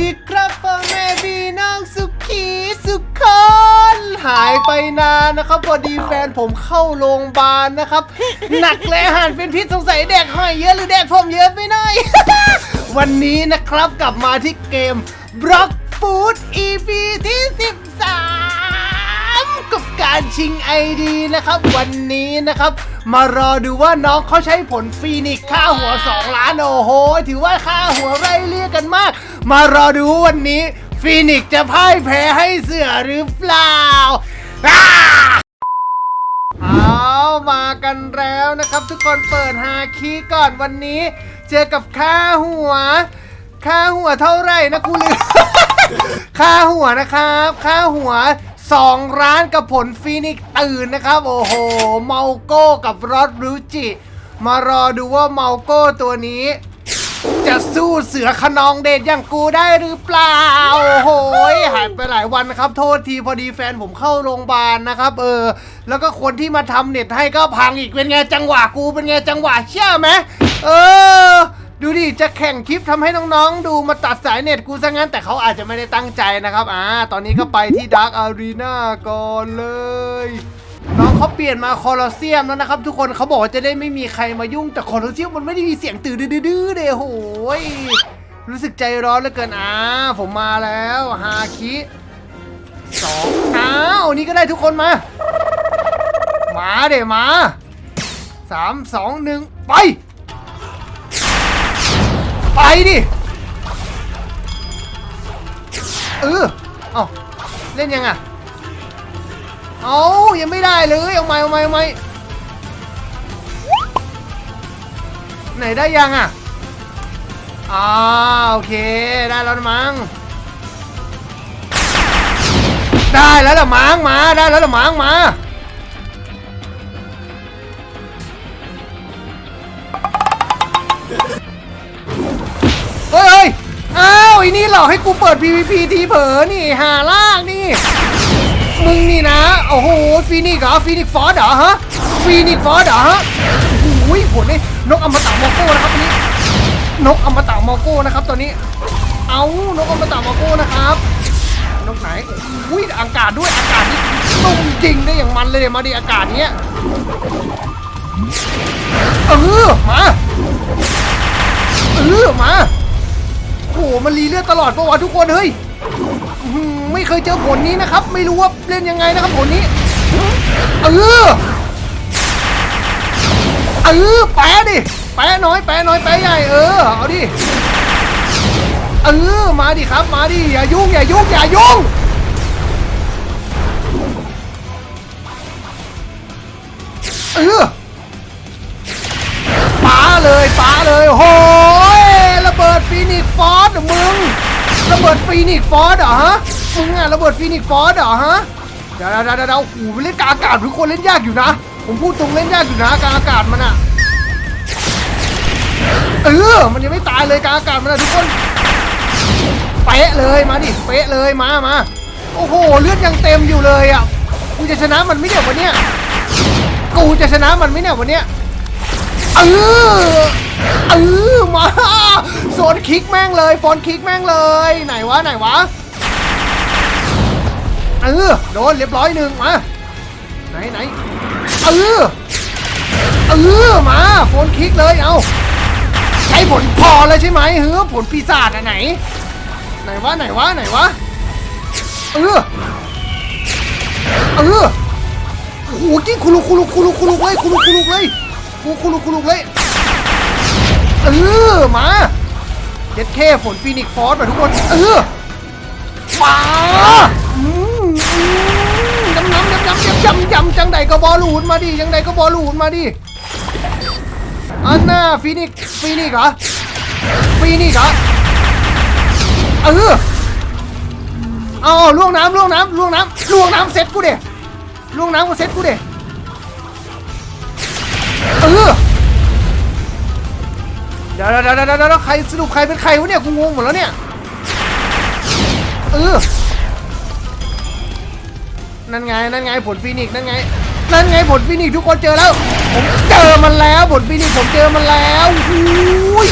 ดีครับพ่อแม่พี่น้องสุขีสุขคนหายไปนานนะครับพอดีแฟนผมเข้าโรงพยาบาลนะครับ หนักและอาหารเป็นพิษสงสัยแดกหอยเยอะหรือแดกผมเยอะไปหน่อย วันนี้นะครับกลับมาที่เกม Block Food EP ที่ 13 กับการชิงไอดีนะครับ วันนี้นะครับ มารอดูว่าน้องเขาใช้ผลฟีนิกค่าหัว 2 ล้านโอ้โห ถือว่าค่าหัวไร่เรียกกันมาก มารอดูวันนี้ฟีนิกจะพ่ายแพ้ให้เสือหรือเปล่าอ้าเอามากันแล้วนะครับ ทุกคนเปิดฮาคีก่อนวันนี้ เจอกับค่าหัว ค่าหัวเท่าไหร่นะกูลืมค่าหัวนะครับ ค่าหัว 2 ร้านกับผลฟีนิกตื่นนะครับ โอ้โห เมาโก้กับรอดรูจิ มารอดูว่าเมาโก้ตัวนี้ จะสู้เสือขนองเดชอย่างกูได้หรือเปล่า โอ้โหหายไปหลายวันนะครับ โทษทีพอดีแฟนผมเข้าโรงพยาบาลนะครับ เออ แล้วก็คนที่มาทำเน็ตให้ก็พังอีกเป็นไงจังหวะกูเป็นไงจังหวะเชื่อไหมเออ ดูดิจะแข่งคลิปทำให้น้องๆ ดูมาตัดสายเน็ตกูซะงั้น แต่เขาอาจจะไม่ได้ตั้งใจนะครับ อ่า ตอนนี้ก็ไปที่ดาร์กอารีนาก่อนเลย น้องเขาเปลี่ยนมาคอลอเซียมแล้วนะครับ ทุกคนเขาบอกว่าจะได้ไม่มีใครมายุ่งแต่คอลอเซียมมันไม่ได้มีเสียงตื่นดื้อๆเลยโหยรู้สึกใจร้อนเหลือเกินอ่าผมมาแล้วฮาคิสองอ้าวนี่ก็ได้ทุกคนมา มาเดี๋ยวมาสามสองหนึ่งไป ไปดิเออเอาเล่นยังอะเอายังไม่ได้เลยเอาไม่เอาไม่เอาไม่ไหนได้ยังอะอ่าโอเคได้แล้วมั้งได้แล้วละมั้งมาได้แล้วละมั้งมา นี่หลอกให้กูเปิด PVP ทีเผลอนี่หาล่างนี่ มึงนี่นะ โอ้โหฟีนิกเหรอฟีนิกฟอร์ดเหรอฮะฟีนิกฟอร์ดเหรอฮะโอ้โหผลนี่นกอมตะมอโก้นะครับตอนนี้ นกอมตะมอโก้นะครับ ตอนนี้ เอานกอมตะมอโก้นะครับนกไหนโอ้ยอากาศด้วยอากาศนี่ตุ้มจริงได้อย่างมันเลยเนี่ยมาดิอากาศเนี้ยเออมาเออมา โอ้โหมันรีเลือดตลอดปะวะทุกคนเฮ้ยไม่เคยเจอผลนี้นะครับ ไม่รู้ว่าเล่นยังไงนะครับผลนี้เออเออแปะดิแปะน้อยแปะน้อยแปะใหญ่เออเอาดิเออมาดิครับมาดิอย่ายุ่งอย่ายุ่งอย่ายุ่งเออปาเลยปาเลยโอ้ยระเบิดฟีนิกซ์ฟอร์ดมึง ระ เบิดฟีนิกฟอร์ดเหรอฮะมึงอะระเบิดฟีนิกฟอร์ดเหรอฮะเดี๋ยวเดี๋ยวเดี๋ยวเดี๋ยวโอ้โหเล่นกลางอากาศทุกคนเล่นยากอยู่นะ ผมพูดตรงเล่นยากอยู่นะกลางอากาศมันอะเออมันยังไม่ตายเลยกลางอากาศมันอะทุกคนเป๊ะเลยมาดิเป๊ะเลยมามาโอ้โหเลือดยังเต็มอยู่เลยอะกูจะชนะมันไม่เนี่ยวันเนี้ยกูจะชนะมันไหมเนี่ยวันเนี้ย เออเออมาโซนคิกแม่งเลยฟอนคิกแม่งเลย ไหนวะไหนวะเออโดนเรียบร้อยหนึ่งมาไหนไหนเออเออมาฟอนคิกเลยเอาใช้ผลพอเลยใช่ไหมเฮ้อผลปีศาจอะไหน ไหนวะไหนวะไหนวะเออเออโอ้โหกิ้งคุลุคุลุคุลุคุลุเลยคุลุคุลุเลย คุลุกคุลุกคุลุกเลยเออมาเจ็ดเคฝนฟีนิกซ์ฟอสมาทุกคนเออมาอืมอืมยำยำยำยำยำยำยำจังใดก็บอลูนมาดิจังใดก็บอลูนมาดิอันน่าฟีนิกฟีนิกเหรอฟีนิกเหรอเออเอาล่วงน้ำล่วงน้ำล่วงน้ำล่วงน้ำเซ็ตกูเดล่วงน้ำกูเซ็ตกูเด ดี๋ยวเดี๋ยวเดี๋ยวเดี๋ยวใครสรุปใครเป็นใครวะเนี่ยกูงงหมดแล้วเนี่ยเออนั่นไงนั่นไงผลฟีนิกซ์นั่นไงนั่นไงผลฟีนิกซ์ทุกคนเจอแล้ว ผมเจอมันแล้วผลฟีนิกซ์ผมเจอมันแล้วอุ้ย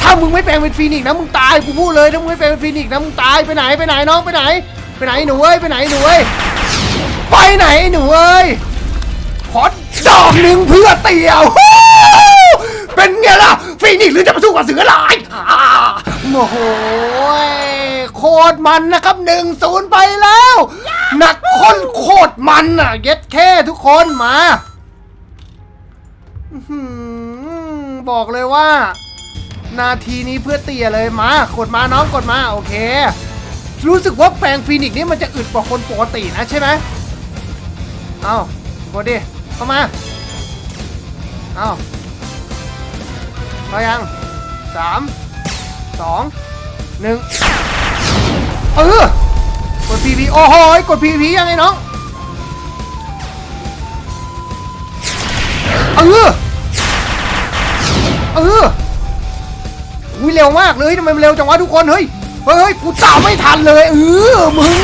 ถ้ามึงไม่แปลงเป็นฟีนิกซ์นะมึงตายกูพูดเลยถ้ามึงไม่แปลงเป็นฟีนิกซ์นะมึงตายไปไหนไปไหนน้องไปไหน ไปไหนหนูเอ้ยไปไหนหนูเอ้ยไปไหนหนูเอ้ยขอดอกหนึ่งเพื่อเตี่ยว เป็นไงล่ะ ฟีนิกซ์หรือจะมาสู้กับเสือลายอ่าโอ้โหโคตรมันนะครับหนึ่งศูนย์ไปแล้วหนักคนโคตรมันอะเย็ดแค่ทุกคนมาอื้อหือบอกเลยว่า นาทีนี้เพื่อเตียเลยมากดมาน้องกดมาโอเค รู้สึกว่าแปลงฟีนิกซ์นี่มันจะอึดกว่าคนปกตินะใช่ไหมเอากดดิเข้ามาเอา พอยังสามสองหนึ่งเออกดพีพีโอ้โหกดพีพียังไงน้องเออเอออุ้ยเร็วมากเลยทำไมมันเร็วจังวะทุกคนเฮ้ยเฮ้ยกูตามไม่ทันเลยเออมึง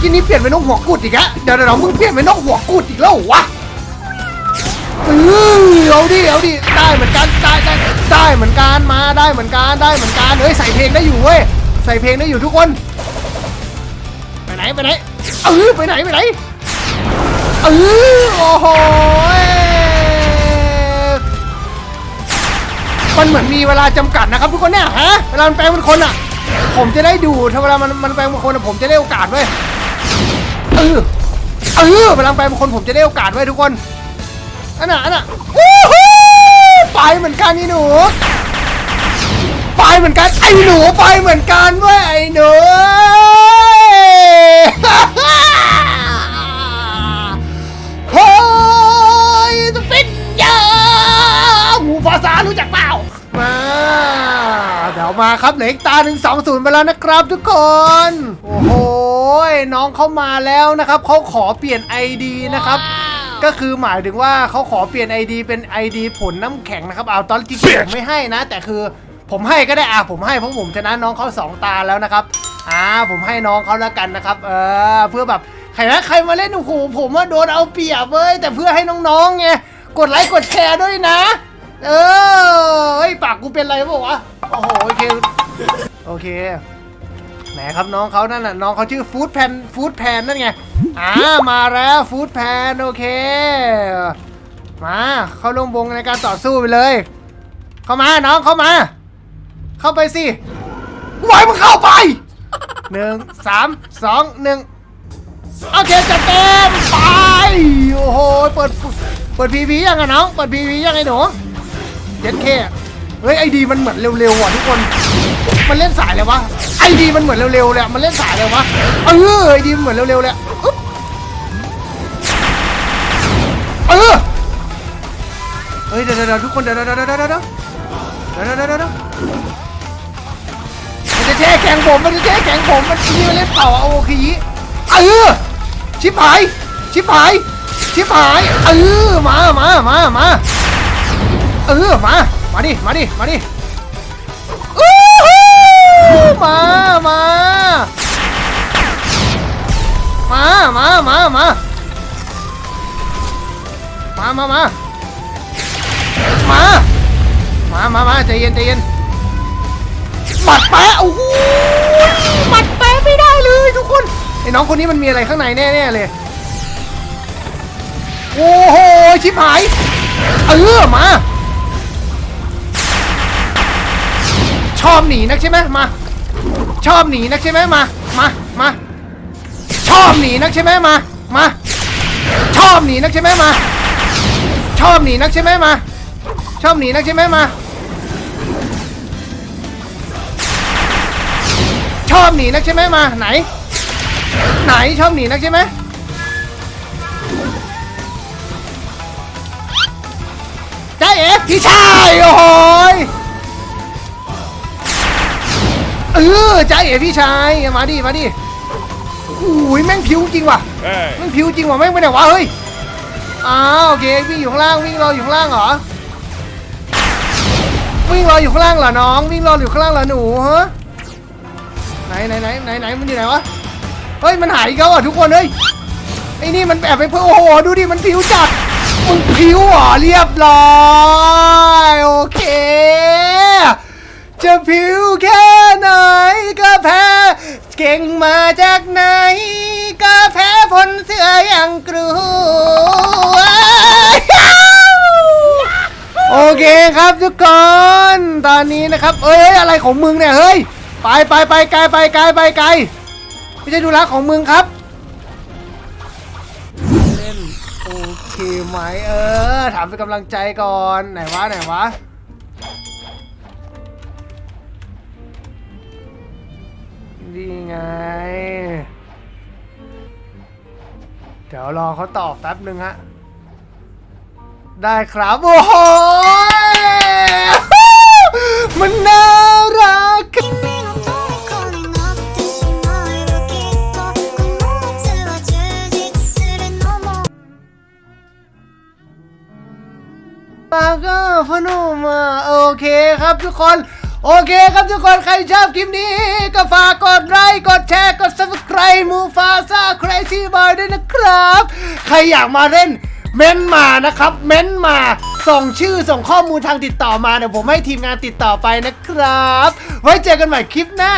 ทีนี้เปลี่ยนเป็นนกหัวกุดอีกอะเดี๋ยวเดี๋ยวมึงเปลี่ยนเป็นนกหัวกุดอีกแล้ววะ เออเอาดิเอาดิได้เหมือนกันได้ได้ได้เหมือนกันมาได้เหมือนกันได้เหมือนกันเฮ้ยใส่เพลงได้อยู่เว้ยใส่เพลงได้อยู่ทุกคน ไปไหนไปไหนเออไปไหนไปไหนเออโอ้โหมันเหมือนมีเวลาจำกัดนะครับทุกคนเนี่ยฮะเวลามันแปลงเป็นคนอะ ผมจะได้ดูถ้าเวลามันมันแปลงเป็นคนอะผมจะได้โอกาสเว้ยเออเออเวลาแปลงเป็นคนผมจะได้โอกาสเว้ยทุกคน อันน่ะอันน่ะวู้ฮู้ไปเหมือนกันนี่หนู ไปเหมือนกันไอ้หนูไปเหมือนกันเว้ยไอ้หนูโฮ้ยสปินยอหูภาษารู้จักเปล่ามาเดี๋ยวมาครับเหลืออีกตาหนึ่งสองศูนย์ไปแล้วนะครับทุกคน โอ้โหน้องเข้ามาแล้วนะครับเขาขอเปลี่ยน ID นะครับ ก็คือหมายถึงว่าเขาขอเปลี่ยน ID เป็น ID ผลน้ำแข็งนะครับเอาตอนจริงๆผมไม่ให้นะ แต่คือผมให้ก็ได้อะผมให้เพราะผมชนะน้องเขาสองตาแล้วนะครับอ่าผมให้น้องเขาแล้วกันนะครับ เออเพื่อแบบใครนะใครมาเล่นโอ้โหผมว่าโดนเอาเปรียบเว้ยแต่เพื่อให้น้องๆไงกดไลค์กดแชร์ด้วยนะ เออเฮ้ยปากกูเป็นไรบอกวะโอ้โหโอเคโอเคแหมครับน้องเขานั่นน่ะน้องเขาชื่อฟู้ดแพนฟู้ดแพนนั่นไง อ่ามาแล้วฟู้ดแพนโอเค มาเข้าร่วมวงในการต่อสู้ไปเลย เข้ามาน้องเข้ามา เข้าไปสิไหวมึงเข้าไปหนึ่งสามสองหนึ่งโอเคจัดเต็มไปโอ้โหเปิดเปิดพีพียังไงน้องเปิดพีพียังไงหนูเจ็ดเคเฮ้ยไอดีมันเหมือนเร็วๆว่ะทุกคน มันเล่นสายเลยวะไอดีมันเหมือนเร็วๆเลยมันเล่นสายเลยวะเออไอดีมันเหมือนเร็วๆเลยอะอึ๊บ เออเฮ้ยเดี๋ยวเดี๋ยวทุกคนเดี๋ยวเดี๋ยวเดี๋ยวเดี๋ยวเดี๋ยวเดี๋ยวเดี๋ยวมันจะแช่แข็งผมมันจะแช่แข็งผมมันชี้เล่นเป่าโอคีเออชิบหายชิบหายชิบหายเออมามามามาเออมามาดิมาดิมาดิอู้หูมา มามามามามามาใจเย็นใจเย็นหมัดแปะโอ้โหหมัดแปะไม่ได้เลยทุกคนไอ้น้องคนนี้มันมีอะไรข้างในแน่ๆเลยโอ้โหชิบหายเออมาชอบหนีนักใช่ไหมมา ชอบหนีนักใช่ไหมมามามาชอบหนีนักใช่ไหมมามาชอบหนีนักใช่ไหมมา ชอบหนีนักใช่ไหมมา ชอบหนีนักใช่ไหมมา ชอบหนีนักใช่ไหมมา ไหน ไหนชอบหนีนักใช่ไหมจ้าเอ๋พี่ชายโอ้โหยเออใจาเอ๋พี่ชายมาดิมาดิอุ้ยแม่งผิวจริงว่ะ Hey. แม่งผิวจริงว่ะแม่งไปไหนวะเฮ้ย อ้าวโอเควิ่งอยู่ข้างล่างวิ่งรออยู่ข้างล่างเหรอ วิ่งรออยู่ข้างล่างเหรอน้อง วิ่งรออยู่ข้างล่างเหรอหนูฮะไหนไหนไหนไหนไหนมันอยู่ไหนวะเฮ้ยมันหายอีกแล้วอะทุกคนเฮ้ยไอ้นี่มันแอบไปเพื่อโอ้โหดูดิมันผิวจัดมึงพิ้วเหรอเรียบร้อยโอเค จะพิ้วแค่ไหนก็แพ้เก่งมาจากไหน พ้ผลเสืออย่างกลัวโอเคครับทุกคนตอนนี้นะครับ เอ้ยอะไรของมึงเนี่ยเฮ้ยไปไปไปไกลไปไกลไปไกลไม่ใช่ธุระของมึงครับเล่นโอเคไหมเออ ถามเป็นกำลังใจก่อนไหนวะไหนวะนี่ไง เดี๋ยวรอเขาตอบแป๊บหนึ่งฮะ ได้ครับ โอ้โห มันน่ารัก ปาก็พนุ่มอ่โอเคครับทุกคน โอเคครับทุกคนใครชอบคลิปนี้ ก็ฝากกดไลค์กดแชร์กด subscribe มูฟาซ่าครซี่บอยด้วยนะครับ ใครอยากมาเล่นเม้นมานะครับ เม้นมาส่งชื่อส่งข้อมูลทางติดต่อมาเดี๋ยวผมให้ทีมงานติดต่อไปนะครับ ไว้เจอกันใหม่คลิปหน้า